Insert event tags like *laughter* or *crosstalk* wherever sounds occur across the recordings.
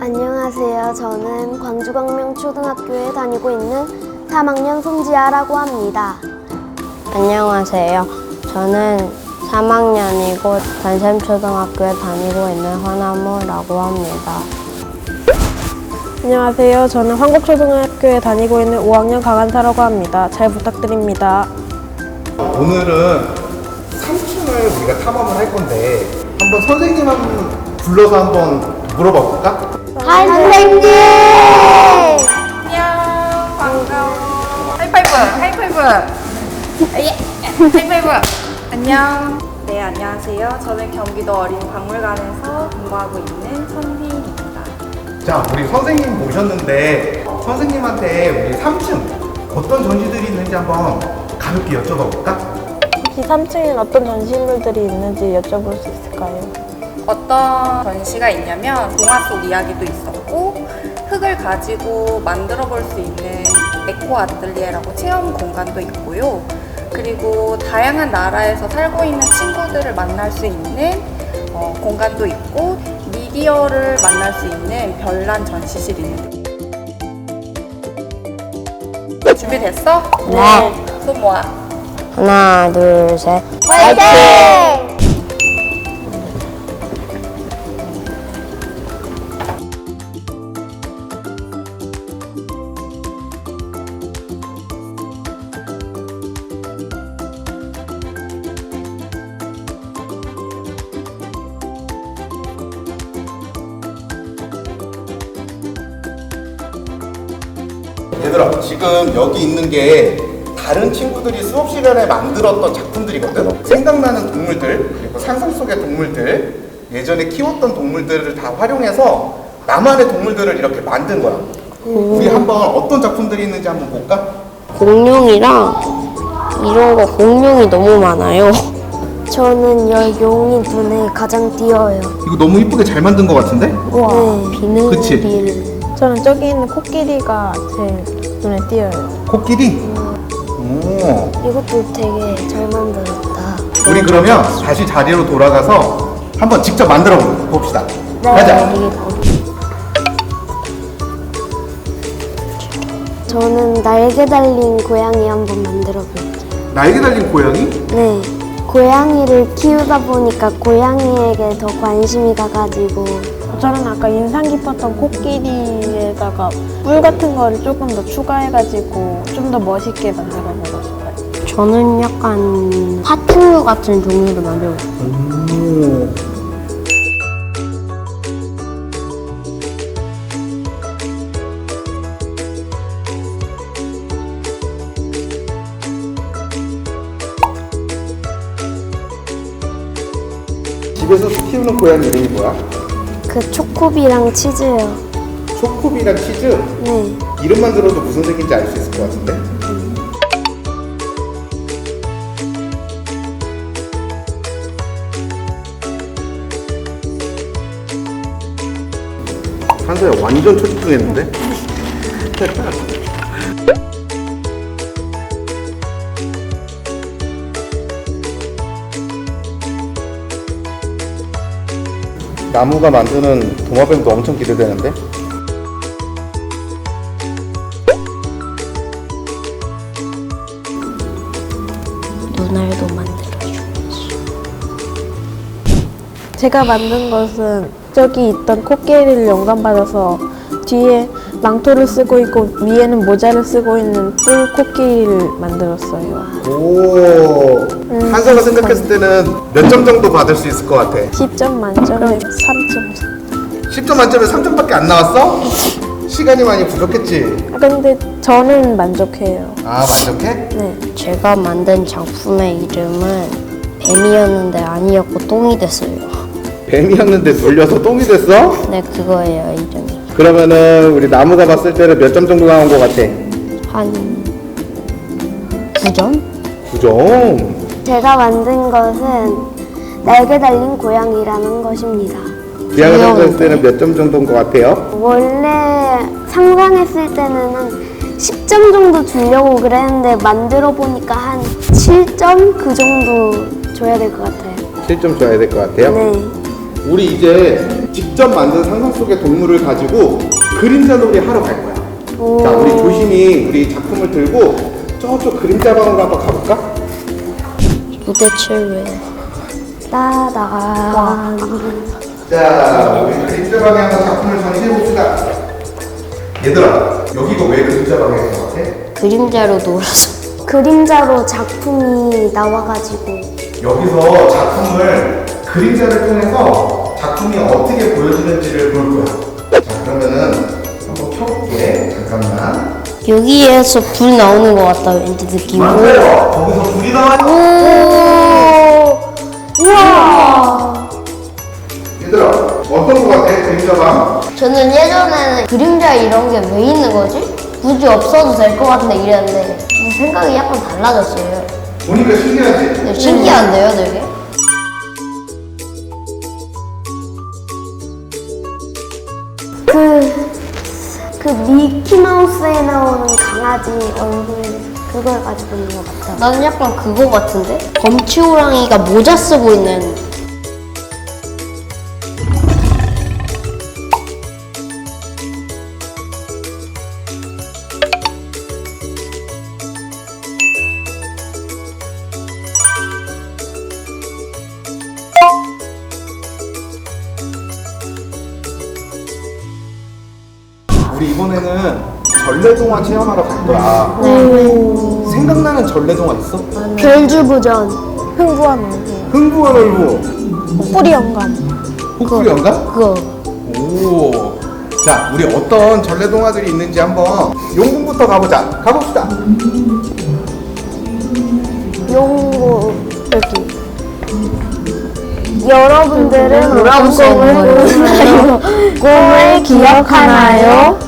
안녕하세요. 저는 광주광명초등학교에 다니고 있는 3학년 손지아라고 합니다. 안녕하세요. 저는 3학년이고 단샘초등학교에 다니고 있는 화나무라고 합니다. 안녕하세요. 저는 한국초등학교에 다니고 있는 5학년 강한사라고 합니다. 잘 부탁드립니다. 오늘은 3층을 우리가 탐험을 할 건데 한번 선생님 한분 불러서 한번 물어봐 볼까? 선생님! 안녕 반가워 하이파이브 하이파이브 예 하이파이브 안녕 네 안녕하세요 저는 경기도 어린이박물관에서 근무하고 있는 선희입니다 자, 우리 선생님 모셨는데 선생님한테 우리 3층 어떤 전시들이 있는지 한번 가볍게 여쭤봐 볼까? 혹시 3층엔 어떤 전시물들이 있는지 여쭤볼 수 있을까요? 어떤 전시가 있냐면 동화 속 이야기도 있었고 흙을 가지고 만들어 볼 수 있는 에코 아틀리에라고 체험 공간도 있고요. 그리고 다양한 나라에서 살고 있는 친구들을 만날 수 있는 어, 공간도 있고 미디어를 만날 수 있는 별난 전시실이 있는데 준비됐어? 네. 손 모아. 하나, 둘, 셋. 화이팅! 얘들아, 지금 여기 있는 게 다른 친구들이 수업 시간에 만들었던 작품들이거든. 생각나는 동물들 그리고 상상 속의 동물들 예전에 키웠던 동물들을 다 활용해서 나만의 동물들을 이렇게 만든 거야. 우리 한번 어떤 작품들이 있는지 한번 볼까? 공룡이랑 이런 거 공룡이 너무 많아요. *laughs* 저는 여 용이 눈에 가장 띄어요. 이거 너무 이쁘게 잘 만든 것 같은데? 우와. 네. 그치? 저는 저기 있는 코끼리가 제일 눈에 띄어요. 코끼리? 오. 이것도 되게 잘 만들었다. 우리 그러면 다시 자리로 돌아가서 한번 직접 만들어 봅시다. 가자. 저는 날개 달린 고양이 한번 만들어 볼게요. 날개 달린 고양이? 네. 고양이를 키우다 보니까 고양이에게 더 관심이 가가지고 저는 아까 인상 깊었던 코끼리에다가 뿔 같은 거를 조금 더 추가해가지고 좀 더 멋있게 만들어 보고 싶어요. 저는 약간 하트 같은 종류를 만들고 오. 집에서 키우는 고양이 이름이 뭐야? 그 초코비랑 치즈요. 초코비랑 치즈? 네. 이름만 들어도 무슨 색인지 알 수 있을 것 같은데? 한서야 완전 초집중했는데? *laughs* 나무가 만드는 도마뱀도 엄청 기대되는데? 눈알도 만들어주고 제가 만든 것은 저기 있던 코끼리를 영감받아서 뒤에 망토를 쓰고 있고 위에는 모자를 쓰고 있는 뿔 코끼리를 만들었어요. 오, 한서가 생각했을 때는 몇 점 정도 받을 수 있을 것 같아? 10점 만점에 3점. 10점 만점에 3점밖에 안 나왔어? 시간이 많이 부족했지? 아, 근데 저는 만족해요. 아, 만족해? 네. 제가 만든 작품의 이름은 뱀이었는데 아니었고 똥이 됐어요. 뱀이었는데 물려서 똥이 됐어? 네, 그거예요, 이름이. 그러면은 우리 나무가 봤을 때는 몇 점 정도 나온 것 같아? 한 9점? 9점. 제가 만든 것은 날개 달린 고양이라는 것입니다. 디아가 생각했을 때는 몇 점 정도인 것 같아요? 원래 상상했을 때는 한 10점 정도 주려고 그랬는데 만들어 보니까 한 7점 그 정도 줘야 될 것 같아요. 7점 줘야 될 것 같아요? 네. 우리 이제 직접 만든 상상 속의 동물을 가지고 그림자 놀이 하러 갈 거야. 자, 우리 조심히 우리 작품을 들고 저쪽 그림자 방으로 한번 가볼까? 무대 칠외. 따다. 자, 우리 그림자 방에 한번 작품을 전시해 봅시다. 얘들아, 여기가 왜 그림자 방인 것 같아? 그림자로 놀아서. 그림자로 작품이 나와가지고 여기서 작품을 그림자를 통해서 작품이 어떻게 보여지는지를 볼 거야. 자, 그러면은 한번 켜볼게. 잠깐만. 여기에서 불 나오는 것 같다, 왠지 느낌이. 맞아요. 거기서 불이 나와요. 우와. 얘들아, 어떤 거 같아? 그림자 방? 저는 예전에는 그림자 이런 게 왜 있는 거지? 굳이 없어도 될 것 같은데 이랬는데 생각이 약간 달라졌어요. 보니까 신기하지? 근데 신기한데요, 되게? 그 미키마우스에 나오는 강아지 얼굴 그걸 가지고 있는 것 같아. 나는 약간 그거 같은데? 검치호랑이가 모자 쓰고 있는 동화 체험하러 갈 거야. 생각나는 전래동화 있어? 별주부전. 흥부한 얼굴. 흥부한 얼부, 뿌리 영감. 폭풀 연가? 그거. 오. 자, 우리 어떤 전래동화들이 있는지 한번 용궁부터 가보자. 가봅시다. 용고. 여기. 여러분들은 있는 거예요? 꿈을 기억하나요?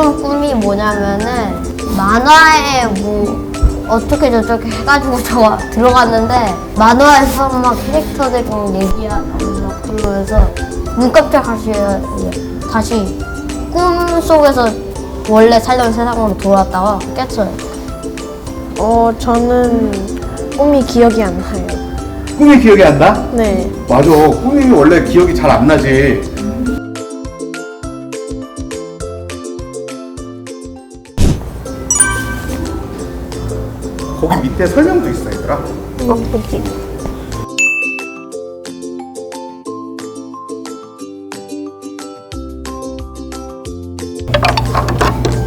꾼 꿈이 뭐냐면은 만화에 뭐 어떻게 저렇게 해가지고 *laughs* 저 들어갔는데 만화에서 막 캐릭터들이랑 얘기하고 막 그러면서 눈 깜짝하시요 다시 꿈 속에서 원래 살던 세상으로 돌아왔다가 깼어요. 어, 저는 꿈이 기억이 안 나요. 꿈이 기억이 안 나? 네. 맞아. 꿈이 원래 기억이 잘 안 나지. 거기 밑에 설명도 있어, 얘들아. 어, 여기.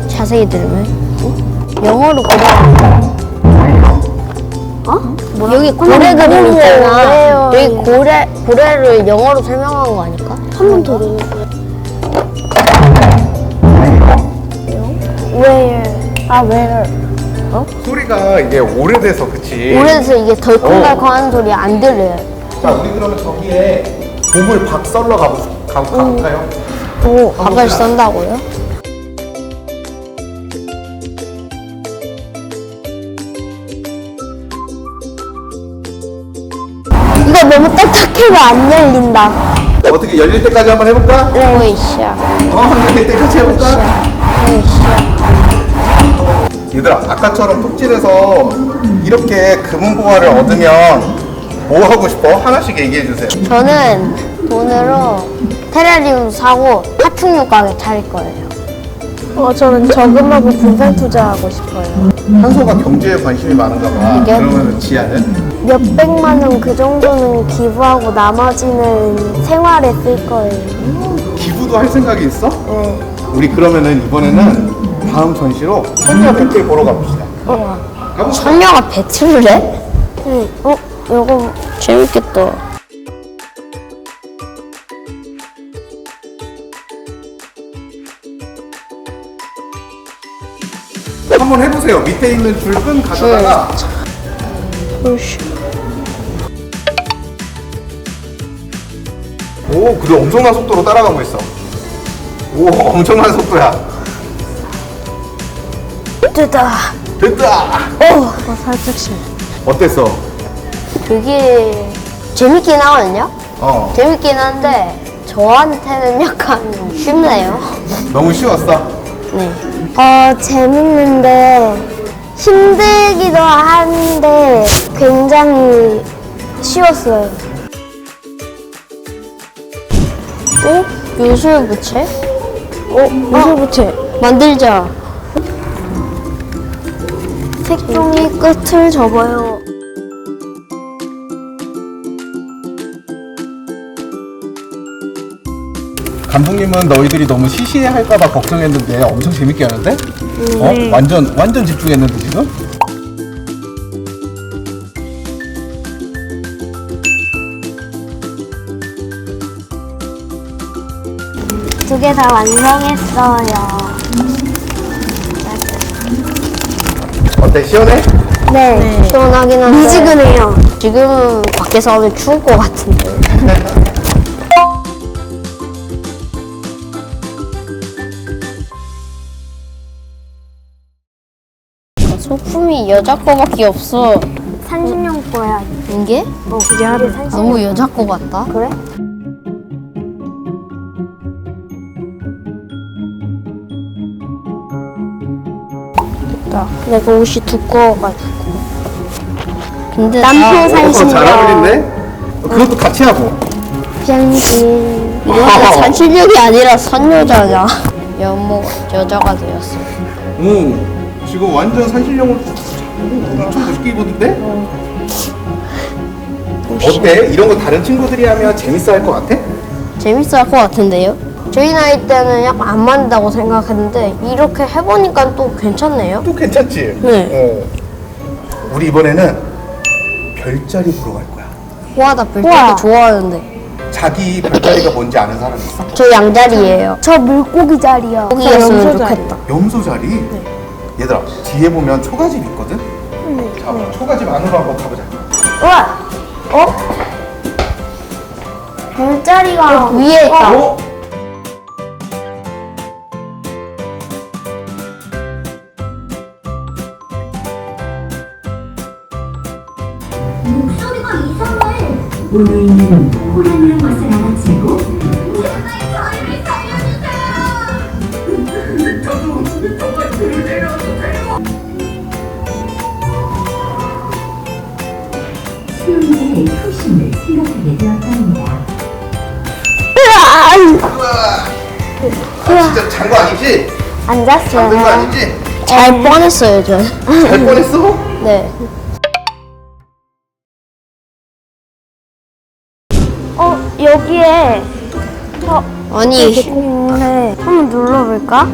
자세히 들으면 영어로 고래 어? 여기 고래 그림 있잖아. 여기 고래 고래를 영어로 설명한 거 아닐까? 한 번 더 들어. Where? 아 where? 소리가 이게 오래돼서 그치? 오래돼서 이게 덜컹덜컹하는 소리 안 들려요. 자, 우리 그러면 저기에 보물 박 썰러 가보, 가, 가볼까요? 오, 밥을 썬다고요? 이거 너무 딱딱해서 안 열린다. 어떻게 열릴 때까지 한번 해볼까? 오이샤, 어, 열릴 때까지 해볼까? 오이샤. 얘들아, 아까처럼 톱질해서 이렇게 금은 보화를 얻으면 뭐 하고 싶어? 하나씩 얘기해 주세요. 저는 돈으로 테라리움 사고 파충류 가게 차릴 거예요. 어, 저는 저금하고 분산 투자하고 싶어요. 한소가 경제에 관심이 많은가 봐. 이게? 그러면 지아는? 몇백만 원 그 정도는 기부하고 나머지는 생활에 쓸 거예요. 기부도 할 생각이 있어? 네. 우리 그러면은 이번에는 다음 전시로 소녀 배틀 보러 가봅시다. 가봅시다. 선녀가 배틀을 해? 응. 어? 요거 재밌겠다. 한번 해보세요. 밑에 있는 줄 끈 가져다가 오, 그래 엄청난 속도로 따라가고 있어. 오, 엄청난 속도야. 뜨다. 됐다. 어, 살짝 심. 어땠어? 되게 재밌긴 하거든요? 어, 재밌긴 한데 저한테는 약간 좀 쉽네요. 너무 쉬웠어. 네. 어, 재밌는데 힘들기도 한데 굉장히 쉬웠어요. 또 요술 부채? 어? 무소부채. 만들자. 색종이 끝을 접어요. 감독님은 너희들이 너무 시시해할까봐 걱정했는데 엄청 재밌게 하는데? 어? 완전 완전 집중했는데 지금? 두 개 다 완성했어요. 어때 시원해? 네. 시원하긴 한데. 미지근해요. 지금 밖에서 하면 추울 것 같은데. 소품이 여자 거밖에 없어. 산신령 거야. 이게? 어, 그게 하루 산신령. 너무 여자 거 같다. 그래? 내가 옷이 두꺼워가지고. 근데 남편 나 어, 산신령. 잘 어울린네? 그것도 같이 하고 병진. 이거는 산신령이 아니라 선여자냐. 연모 여자가 되었어. 응 지금 완전 산신령을 엄청 멋있게 입었는데? 어때? 이런 거 다른 친구들이 하면 재밌어 할 것 같아? 재밌어 할것 같은데요? 저희 나이 때는 약간 안 맞는다고 생각했는데 이렇게 해보니까 또 괜찮네요. 또 괜찮지? 네. 어. 우리 이번에는 별자리 보러 갈 거야 우와 나 별자리 우와. 좋아하는데. 자기 별자리가 뭔지 아는 사람 있어? 저 양자리예요. 저 물고기 자리요. 염소자리. 좋겠다. 염소 자리? 얘들아 뒤에 보면 초가집 있거든? 자 초가집 안으로 한번 가보자 우와. 어? 별자리가 위에 있다. 어? 이상해. 오늘은 호랑이란 것을 알아채고 제발 저희를 살려주세요. 저도 정말 그를 내려주세요. 수용자의 표심을 생각하게 되었답니다. 아, 진짜 잔 거 아니지? 안 잔거 잤어요. 아니지? 잘 뻔했어요 저. 잘 뻔했어? 네. 여기에 아니 있네. 한번 눌러볼까?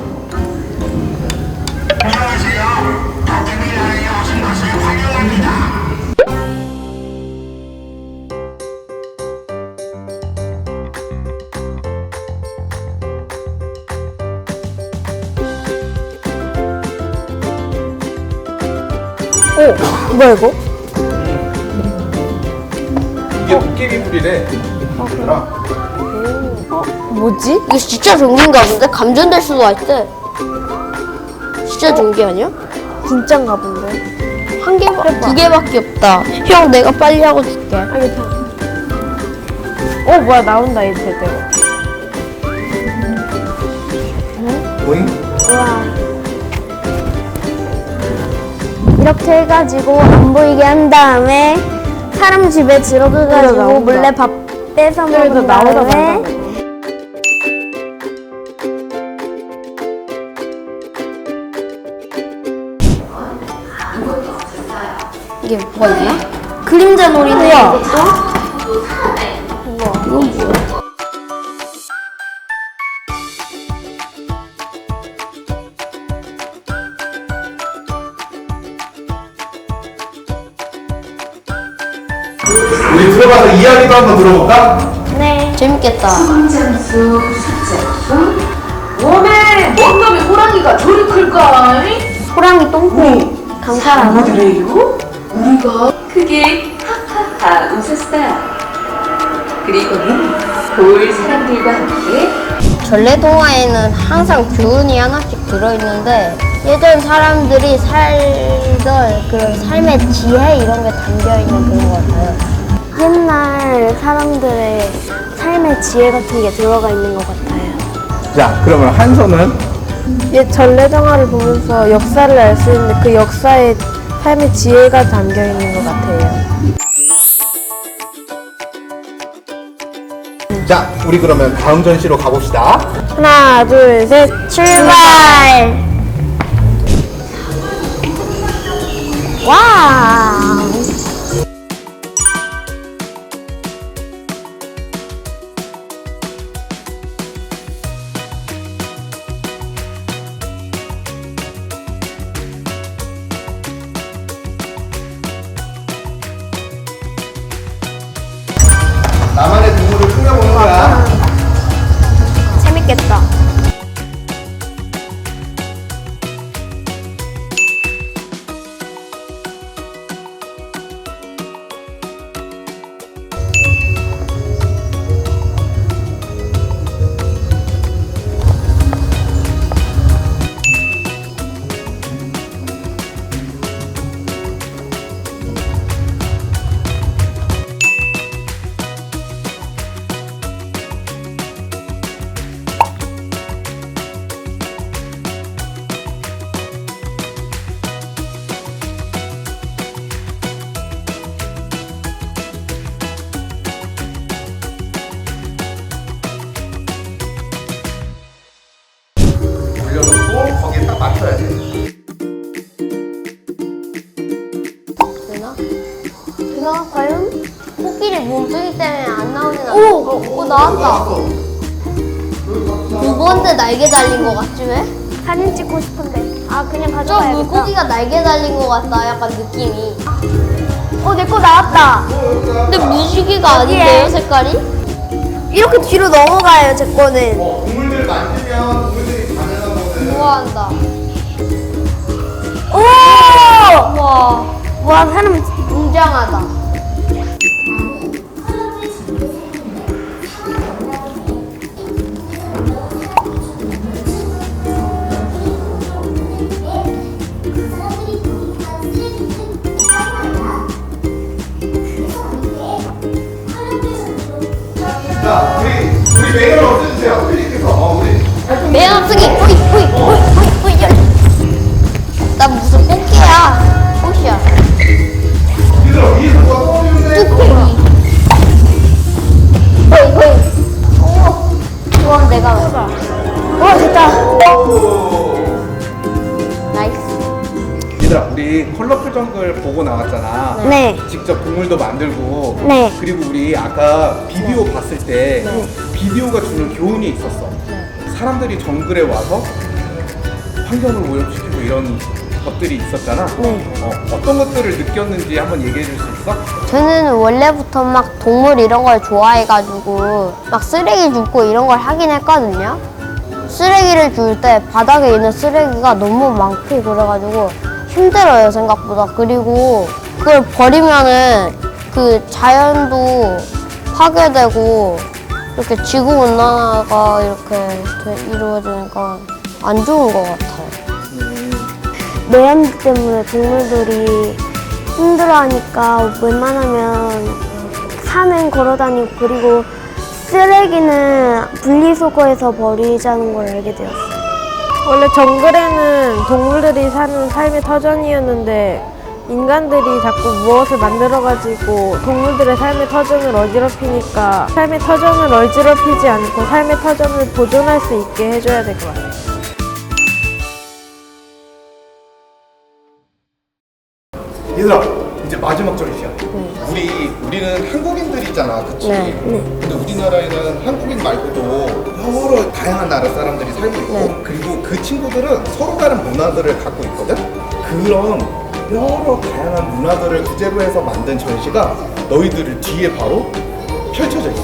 어? 뭐야 이거? 이게 도깨비 불이래 얘들아 뭐지? 이거 진짜 종기인가 본데 감전될 수도 있대. 진짜 종기 아니야? 진짠가 본데. 한 개만 두 개밖에 없다. 형 내가 빨리 하고 줄게. 아 괜찮아. 어 뭐야 나온다 이제 제대로. 보잉? 우와. 이렇게 해가지고 안 보이게 한 다음에 사람 집에 들어가가지고. 몰래 밥 그래도 먹은 다음에. 이게 뭐가 있나? 그림자 놀이네 이것도. 한번 들어볼까? 네. 재밌겠다. 점수 숫자 웜에 뭔 놈의 호랑이가 저리 클까? 호랑이 똥꼬 감사하나? 그래요? 우리가 크게 하하하 웃었어요. 그리고는 볼 사람들과 함께 전래동화에는 항상 교훈이 하나씩 들어있는데 예전 사람들이 살던 그런 삶의 지혜 이런 게 담겨있는 그런 것 같아요. 옛날 사람들의 삶의 지혜 같은 게 들어가 있는 것 같아요. 자 그러면 한 손은 옛 전래동화를 보면서 역사를 알 수 있는데 그 역사에 삶의 지혜가 담겨 있는 것 같아요. 자, 우리 그러면 다음 전시로 가봅시다. 하나, 둘, 셋. 출발! 와우! 날개 달린 것 같지 왜? 사진 찍고 싶은데. 아, 그냥 좀 가져가야겠다. 물고기가 날개 달린 것 같다. 약간 느낌이. 어, 내 거 나왔다. 근데 무지개가 아닌데요, 색깔이? 이렇게 뒤로 넘어가요, 제 거는. 어, 동물들 만지면 동물들이 반응한 거는 좋아한다. 오! 와, 와, 사람 웅장하다. 메인을 없애주세요. 클릭해서 어, 우리 매합승이 뿌이, 뿌이, 뿌이, 뿌이, 뿌이, 열. 난 무슨 꽃게야. 꽃이야. 얘들아 위에서 뭐가 떨어지는데? 뚝배기. 허이, 허이. 오, 그건 내가. 와, 됐다. 나이스. 얘들아 우리 컬러풀 정글 보고 나왔잖아. 네. 직접 동물도 만들고. 네. 그리고 우리 아까 비디오 봤을 때 비디오가 주는 교훈이 있었어. 사람들이 정글에 와서 환경을 오염시키고 이런 것들이 있었잖아. 어, 어떤 것들을 느꼈는지 한번 얘기해 줄 수 있어? 저는 원래부터 막 동물 이런 걸 좋아해가지고 막 쓰레기 줍고 이런 걸 하긴 했거든요. 쓰레기를 줄 때 바닥에 있는 쓰레기가 너무 많고 그래가지고 힘들어요 생각보다. 그리고 그걸 버리면은 그 자연도 파괴되고 이렇게 지구 온난화가 이렇게 돼- 이루어지니까 안 좋은 것 같아요. 내연기 때문에 동물들이 힘들어하니까 웬만하면 산은 걸어다니고 그리고 쓰레기는 분리수거해서 버리자는 걸 알게 되었어요. 원래 정글에는 동물들이 사는 삶의 터전이었는데 인간들이 자꾸 무엇을 만들어가지고 동물들의 삶의 터전을 어지럽히니까 삶의 터전을 어지럽히지 않고 삶의 터전을 보존할 수 있게 해줘야 될 것 같아요. 얘들아 이제 마지막 전시야. 우리 우리는 한국인들이잖아, 그치? 네. 근데 우리나라에는 한국인 말고도 여러 다양한 나라 사람들이 살고 있고 네. 그리고 그 친구들은 서로 다른 문화들을 갖고 있거든. 그런 여러 다양한 문화들을 주제로 해서 만든 전시가 너희들을 뒤에 바로 펼쳐져 있어.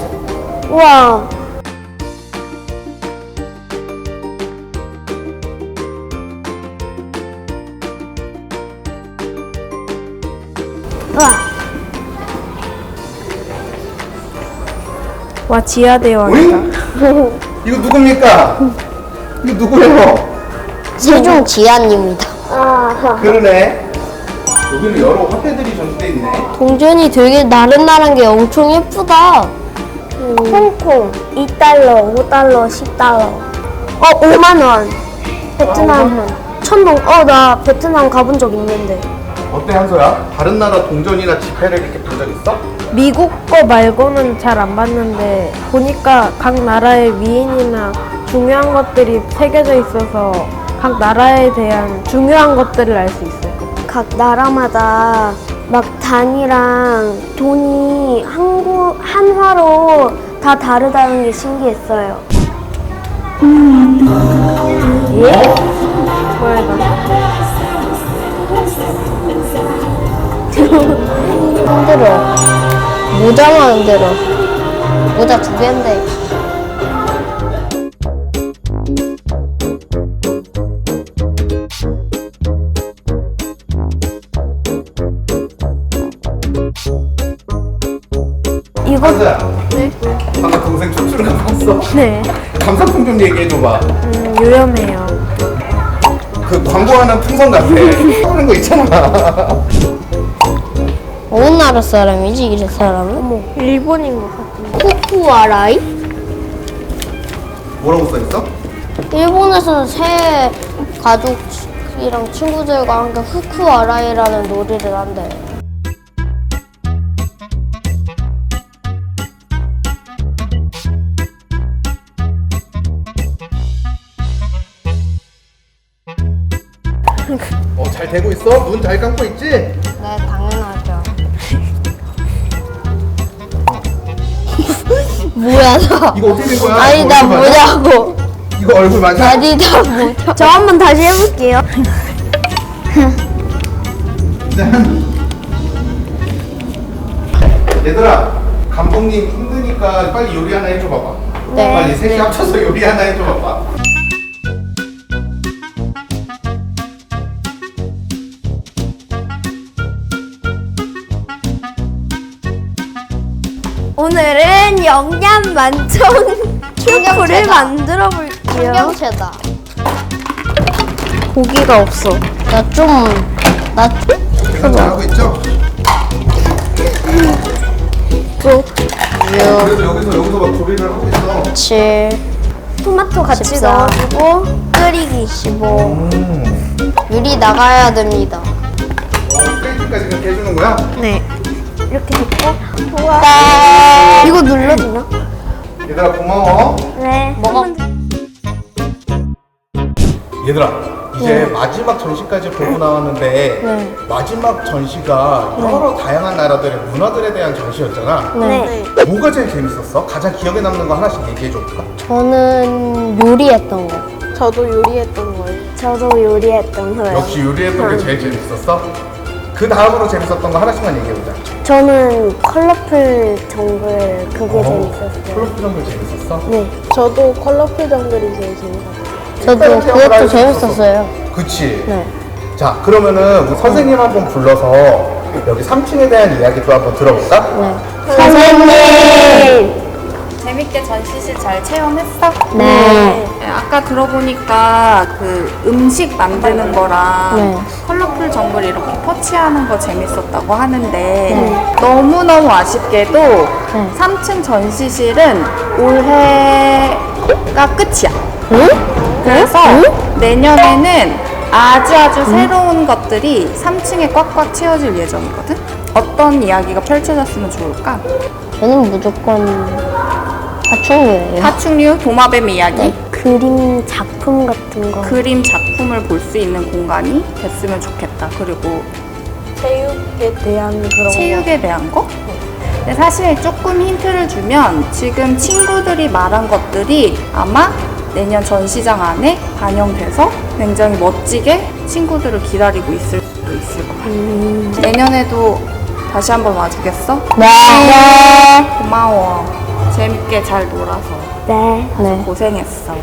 우와. 우와. 와 지하대왕이다. 이거 누굽니까? 이거 누구예요? 세종. 아, 그러네. 여기는 여러 화폐들이 전시돼 있네. 동전이 되게 나른나른 게 엄청 예쁘다. 홍콩 2달러, 5달러, 10달러. 어, 5만 원. 베트남 천동 어 나 베트남 가본 적 있는데 어때 한서야? 다른 나라 동전이나 지폐를 이렇게 본 적 있어? 미국 거 말고는 잘 안 봤는데 보니까 각 나라의 위인이나 중요한 것들이 새겨져 있어서 각 나라에 대한 중요한 것들을 알 수 있어요. 각 나라마다 막 단위랑 돈이 한국 한화로 다 다르다는 게 신기했어요. *laughs* 힘들어. 모자만 힘들어. 모자 두 개인데. 이거 한서야. 네. 방금 동생 춤추는 거 봤어? 네, 감상품 좀 얘기해줘봐. 음, 유연해요. 그 광고하는 풍선 같아. 하는 거 있잖아. *laughs* 어느 나라 사람이지, 이 사람은? 일본인 것 같은데. 쿠쿠아라이? 뭐라고 써있어? 일본에서는 새 가족이랑 친구들과 함께 후쿠 아라이라는 놀이를 한대. 되고 있어? 눈 잘 감고 있지? 네, 당연하죠. *laughs* 뭐야, 나. 이거 어떻게 된 거야? 아니, 이거 나 얼굴 맞아? 뭐냐고. 이거 얼굴 맞아? 아니, 나 뭐냐. 저 한 번 다시 해볼게요. *laughs* 얘들아, 감독님 힘드니까 빨리 요리 하나 해줘봐봐. 네. 빨리 셋이 합쳐서 요리 하나 해줘봐봐. 영양 만점 슈프를 만들어 볼게요. 청경채다. 고기가 없어. 나 좀, 나 계산 잘하고 있죠? 그래도 여기서 여기서 막 조리를 하고 있어. 7, 토마토 같이 14. 넣어주고 끓이기. 15. 음. 유리 나가야 됩니다. 어, 스테이크까지 그렇게 해주는 거야? 네. 이렇게 됐고. 우와. 네. 이거 눌러주나? 얘들아 고마워. 네. 먹어. 얘들아 이제 마지막 전시까지 보고 나왔는데 마지막 전시가 여러 다양한 나라들의 문화들에 대한 전시였잖아. 네. 뭐가 제일 재밌었어? 가장 기억에 남는 거 하나씩 얘기해 줘볼까? 저는 요리했던 거. 저도 요리했던 거예요. 저도 요리했던 거예요. 역시 요리했던 게 제일 재밌었어? 그 다음으로 재밌었던 거 하나씩만 얘기해보자. 저는 컬러풀 정글 그게 재밌었어요. 플로프 정글 재밌었어? 네. 저도 컬러풀 정글이 제일 재밌었어요. 저도 그것도 재밌었어요. 그치? 네. 자, 그러면은 우리 선생님 한 번 불러서 여기 3층에 대한 이야기도 한번 들어볼까? 선생님! 재밌게 전시실 잘 체험했어? 네. 네, 아까 들어보니까 그 음식 만드는 거랑 네. 컬러풀 정글 이렇게 터치하는 거 재밌었다고 하는데 네. 너무너무 아쉽게도 3층 전시실은 올해가 끝이야. 그래서 내년에는 아주 아주 새로운 것들이 3층에 꽉꽉 채워질 예정이거든? 어떤 이야기가 펼쳐졌으면 좋을까? 저는 무조건 파충류예요. 파충류, 도마뱀 이야기, 그림 작품 같은 거. 그림 작품을 볼 수 있는 공간이 됐으면 좋겠다. 그리고 체육에 대한 그런 체육에 대한 거? 근데 사실 조금 힌트를 주면 지금 친구들이 말한 것들이 아마 내년 전시장 안에 반영돼서 굉장히 멋지게 친구들을 기다리고 있을 수도 있을 것 같아요. 내년에도 다시 한번 와주겠어? 네. 고마워. 재밌게 잘 놀아서 네. 네. 고생했어.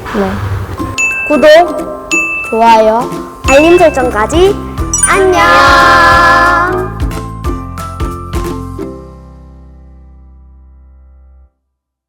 구독, 좋아요. 알림 설정까지 안녕!